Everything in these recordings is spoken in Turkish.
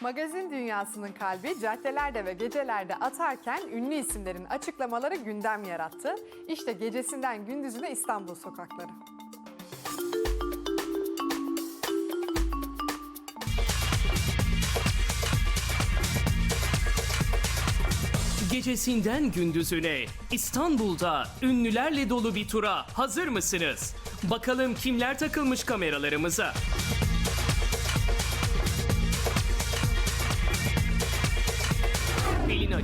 Magazin dünyasının kalbi caddelerde ve gecelerde atarken ünlü isimlerin açıklamaları gündem yarattı. İşte gecesinden gündüzüne İstanbul sokakları. Gecesinden gündüzüne İstanbul'da ünlülerle dolu bir tura hazır mısınız? Bakalım kimler takılmış kameralarımıza.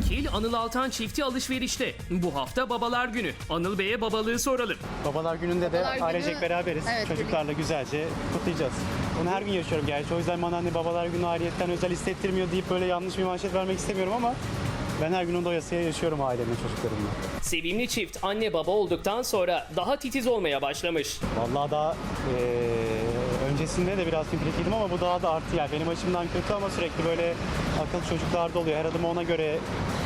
Akil, Anıl Altan çifti alışverişte. Bu hafta babalar günü. Anıl Bey'e babalığı soralım. Babalar gününde de Babalar ailecek günü- beraberiz. Evet, Çocuklarla güzelce kutlayacağız. Bunu her gün yaşıyorum gerçi. O yüzden bana hani babalar günü ayrıyetten özel hissettirmiyor deyip böyle yanlış bir manşet vermek istemiyorum ama ben her gün o doyasıya yaşıyorum ailemle, çocuklarımla. Sevimli çift anne baba olduktan sonra daha titiz olmaya başlamış. Vallahi daha eee, öncesinde de biraz pimpirikiydim ama bu daha da arttı yani. Benim açımdan kötü ama sürekli böyle akıl çocuklarda oluyor. Her adımı ona göre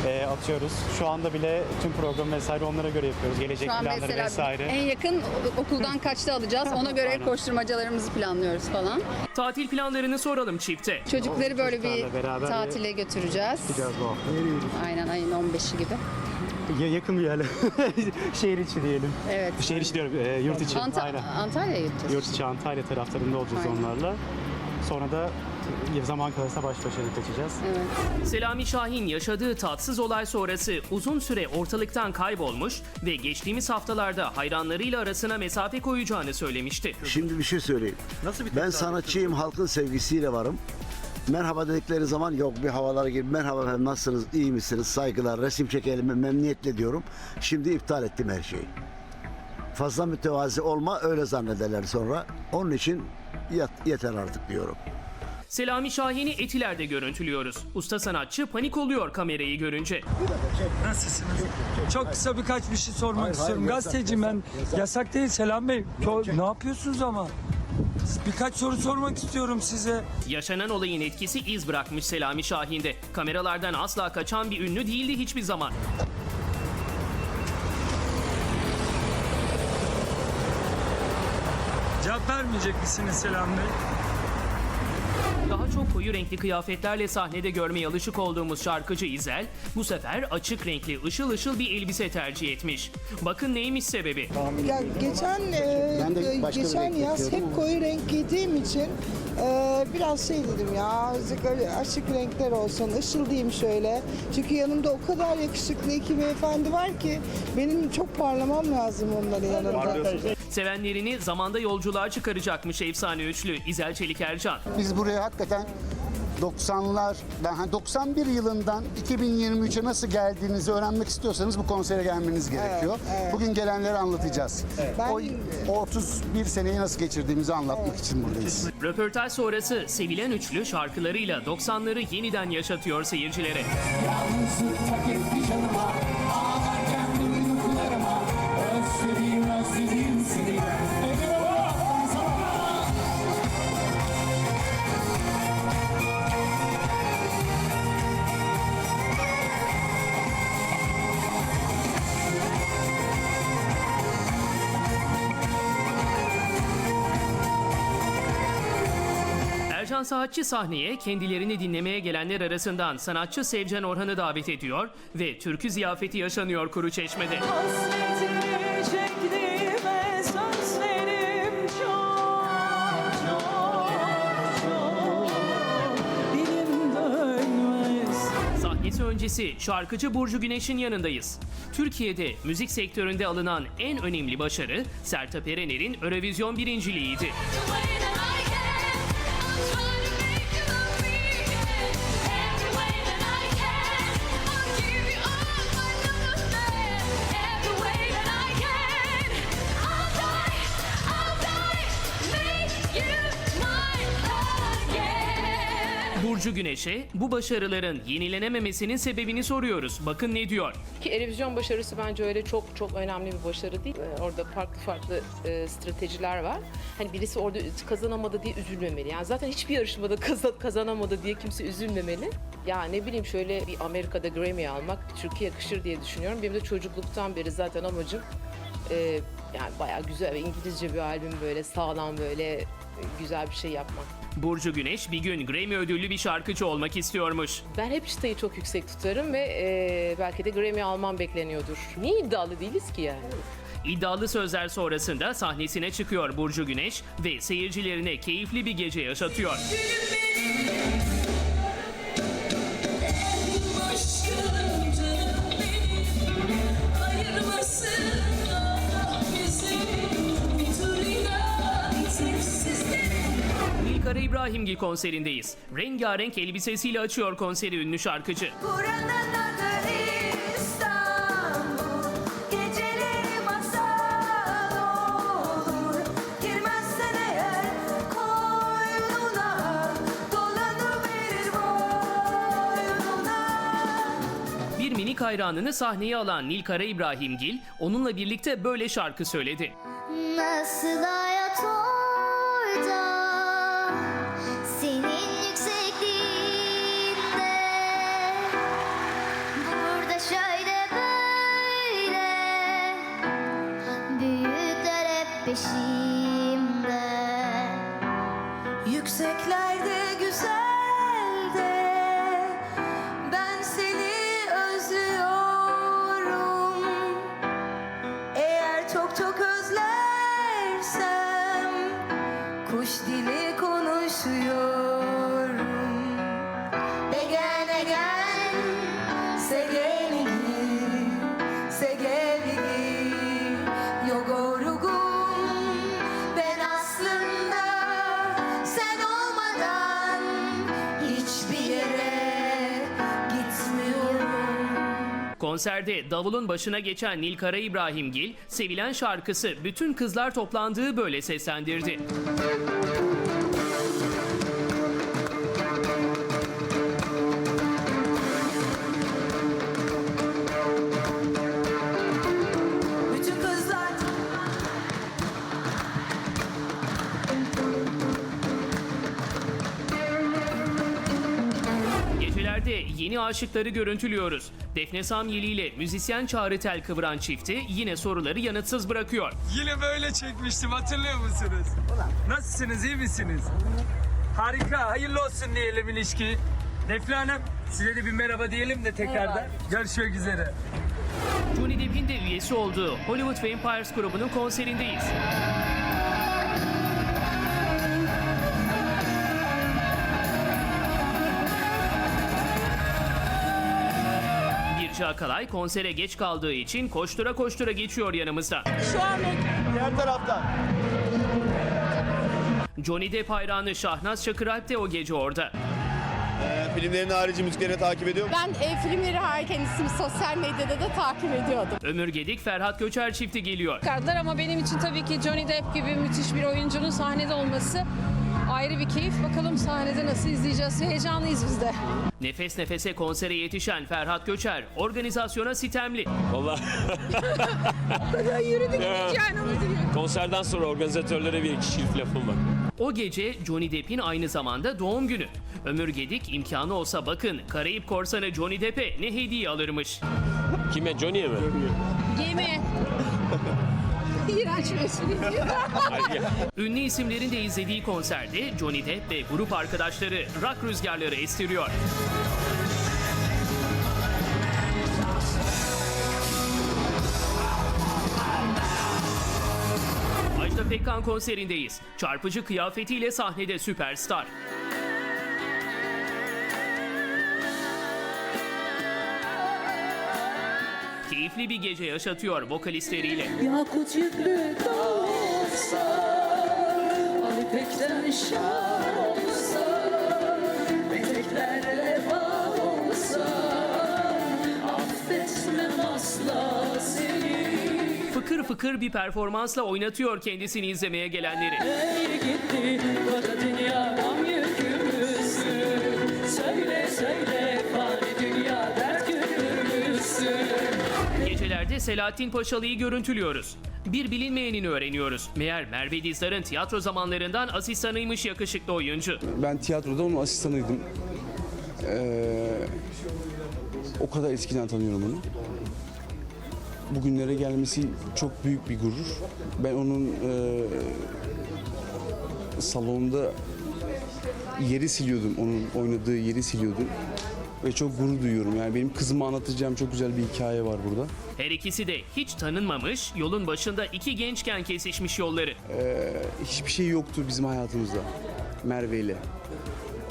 eee, atıyoruz. Şu anda bile tüm program vesaire onlara göre yapıyoruz. Gelecek Şu an planları mesela vesaire. en yakın okuldan kaçta alacağız ona göre Aynen. koşturmacalarımızı planlıyoruz falan. Tatil planlarını soralım çifte. Çocukları böyle bir çocuklarla beraber tatile götüreceğiz. Gideceğiz bu hafta. Aynen ayın 15'i gibi. Ya- yakın bir yerle. Şehir içi diyelim. Evet. Şehir içi diyorum, e, yurt içi. Anta- Aynen. Antalya'ya gideceğiz. Yurt içi Antalya taraflarında olacağız Aynen. onlarla. Sonra da e, zaman kalırsa baş başa kaçacağız. Evet. Selami Şahin yaşadığı tatsız olay sonrası uzun süre ortalıktan kaybolmuş ve geçtiğimiz haftalarda hayranlarıyla arasına mesafe koyacağını söylemişti. Şimdi bir şey söyleyeyim. ben sanatçıyım, halkın sevgisiyle varım. Merhaba dedikleri zaman yok bir havalara girip merhaba efendim nasılsınız, iyi misiniz, saygılar, resim çekelim memnuniyetle diyorum. Şimdi iptal ettim her şeyi. Fazla mütevazi olma öyle zannederler sonra. Onun için yet- yeter artık diyorum. Selami Şahin'i Etiler'de görüntülüyoruz. Usta sanatçı panik oluyor kamerayı görünce. Nasılsınız? Çok kısa birkaç bir şey sormak istiyorum. Gazeteciyim ben. Yasak değil Selam Bey. Ne yapıyorsunuz ama? Birkaç soru sormak istiyorum size. Yaşanan olayın etkisi iz bırakmış Selami Şahin'de. Kameralardan asla kaçan bir ünlü değildi hiçbir zaman. Cevap vermeyecek misiniz Selam Bey? Daha çok koyu renkli kıyafetlerle sahnede görmeye alışık olduğumuz şarkıcı İzel, bu sefer açık renkli ışıl ışıl bir elbise tercih etmiş. Bakın neymiş sebebi. Ya geçen e, Ben de başka bir geçen renk yaz bekliyordum hep ama. koyu renk giydiğim için e, biraz şey dedim ya azıcık açık renkler olsun ışıl diyeyim şöyle. Çünkü yanımda o kadar yakışıklı iki beyefendi var ki benim çok parlamam lazım onların yanında. Sevenlerini zamanda yolculuğa çıkaracakmış efsane üçlü İzel Çelik Ercan. Biz buraya hakikaten 90'lar, ben hani 91 yılından 2023'e nasıl geldiğinizi öğrenmek istiyorsanız bu konsere gelmeniz gerekiyor. evet. Bugün gelenleri anlatacağız. Ben- O, o 31 seneyi nasıl geçirdiğimizi anlatmak için buradayız. Röportaj sonrası sevilen üçlü şarkılarıyla 90'ları yeniden yaşatıyor seyircilere. Ercan Saatçi sahneye kendilerini dinlemeye gelenler arasından sanatçı Sevcan Orhan'ı davet ediyor ve türkü ziyafeti yaşanıyor Kuruçeşme'de. Sahnesi öncesi şarkıcı Burcu Güneş'in yanındayız. Türkiye'de müzik sektöründe alınan en önemli başarı Sertab Erener'in Eurovision birinciliğiydi. Burcu Güneş'e bu başarıların yenilenememesinin sebebini soruyoruz. Bakın ne diyor. Ki Erevizyon başarısı bence öyle çok çok önemli bir başarı değil. Ee, Orada farklı farklı e, stratejiler var. Hani birisi orada kazanamadı diye üzülmemeli. Yani zaten hiçbir yarışmada kazan- kazanamadı diye kimse üzülmemeli. Ya ne bileyim şöyle bir Amerika'da Grammy almak Türkiye yakışır diye düşünüyorum. Benim de çocukluktan beri zaten amacım e, yani bayağı güzel İngilizce bir albüm böyle sağlam böyle güzel bir şey yapmak. Burcu Güneş bir gün Grammy ödüllü bir şarkıcı olmak istiyormuş. Ben hep çıtayı çok yüksek tutarım ve e, belki de Grammy almam bekleniyordur. Niye iddialı değiliz ki yani? İddialı sözler sonrasında sahnesine çıkıyor Burcu Güneş ve seyircilerine keyifli bir gece yaşatıyor. Nilkara İbrahimgil konserindeyiz. Rengarenk elbisesiyle açıyor konseri ünlü şarkıcı. Buranın adı İstanbul Geceleri masal olur Girmezsen eğer koynuna Dolanıverir boynuna Bir minik hayranını sahneye alan Nilkara İbrahimgil onunla birlikte böyle şarkı söyledi. Nasıl Büyükler hep peşimde Yükseklerde güzel de Ben seni özlüyorum. Eğer çok çok Konserde davulun başına geçen Nilkara İbrahimgil, sevilen şarkısı bütün kızlar toplandığı böyle seslendirdi. Bütün yeni aşıkları görüntülüyoruz. Defne Samyeli ile müzisyen Çağrı Tel kıvıran çifti yine soruları yanıtsız bırakıyor. Yine böyle çekmiştim hatırlıyor musunuz? Nasılsınız iyi misiniz? Harika hayırlı olsun diyelim ilişki. Defne Hanım size de bir merhaba diyelim de tekrardan. Görüşmek üzere. Johnny Depp'in de üyesi olduğu Hollywood Vampires grubunun konserindeyiz. Birce Akalay konsere geç kaldığı için koştura koştura geçiyor yanımızdan. Diğer taraftan. Johnny Depp hayranı Şahnaz Çakıralp de o gece orada. Filmlerin harici müziklerini takip ediyor musun? Ben e, filmleri her kendisini sosyal medyada da takip ediyordum. Ömür Gedik Ferhat Göçer çifti geliyor. çıkardılar ama benim için tabii ki Johnny Depp gibi müthiş bir oyuncunun sahnede olması ayrı bir keyif. Bakalım sahnede nasıl izleyeceğiz. Heyecanlıyız biz de. Nefes nefese konsere yetişen Ferhat Göçer organizasyona sitemli. Vallahi Yürüdük gideceğimizi. konserden sonra organizatörlere bir iki çift lafım var. O gece Johnny Depp'in aynı zamanda doğum günü. Ömür Gedik imkanı olsa bakın Karayip Korsanı Johnny Depp'e ne hediye alırmış. Kime? Johnny'e mi? Gemi. İğrenç. Ünlü isimlerin de izlediği konserde Johnny Depp ve grup arkadaşları rock rüzgarları estiriyor. Ajda Pekkan konserindeyiz. Çarpıcı kıyafetiyle sahnede süperstar. Keyifli bir gece yaşatıyor vokalistleriyle. Yakut yüklü olsa Al ipekten şal olsa Peteklerle bağ olsa Affetmem asla seni Fıkır fıkır bir performansla oynatıyor kendisini izlemeye gelenleri. Ey gitti kara dünya gam yükümüzsün Söyle söyle Selahattin Paşalı'yı görüntülüyoruz. Bir bilinmeyeni öğreniyoruz. Meğer Merve Dizdar'ın tiyatro zamanlarından asistanıymış yakışıklı oyuncu. Ben tiyatroda onun asistanıydım. Ee, o kadar eskiden tanıyorum onu. Bugünlere gelmesi çok büyük bir gurur. Ben onun e, salonda yeri siliyordum. Onun oynadığı yeri siliyordum. Ve çok gurur duyuyorum. Yani benim kızıma anlatacağım çok güzel bir hikaye var burada. Her ikisi de hiç tanınmamış, yolun başında iki gençken kesişmiş yolları. Ee, hiçbir şey yoktu bizim hayatımızda Merve ile.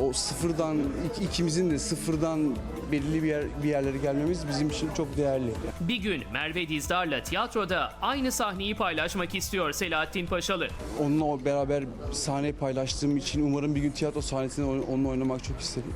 O sıfırdan, ik- ikimizin de sıfırdan belirli bir, yer, bir yerlere gelmemiz bizim için çok değerli. Bir gün Merve Dizdar'la tiyatroda aynı sahneyi paylaşmak istiyor Selahattin Paşalı. Onunla beraber sahne paylaştığım için umarım bir gün tiyatro sahnesinde on- onunla oynamak çok isterim.